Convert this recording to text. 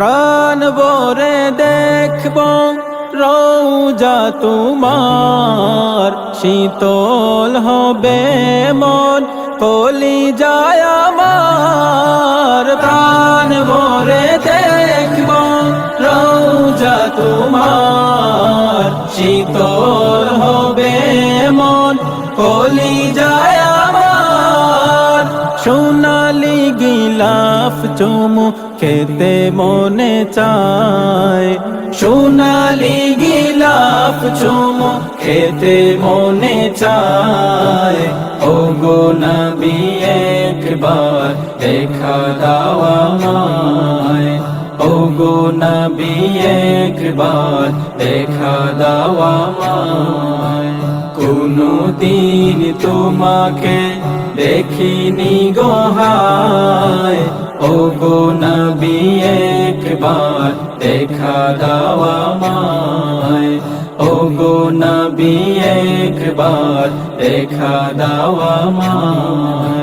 প্রাণ ভরে দেখব রৌজা তোমার। শীতল হবে মন, কলি যায় আমার। প্রাণ ভরে দেখব রৌজা তোমার। শীতল হবে মন, কলি যায় আমার। সোনালি গিলাফ চুমু খেতে মনে চায়। সোনালি গিলাফ চুমু খেতে মনে চায়। ও গো নবী, একবার দেখা দাওয়া মায় ও গো নবী, একবার দেখা দাওয়া মায় কোনো দিন তোমাকে দেখিনি গোহায় ও গো নবী একবার দেখা দাওয়া মায় ও গো নবী একবার দেখা দাওয়া মায়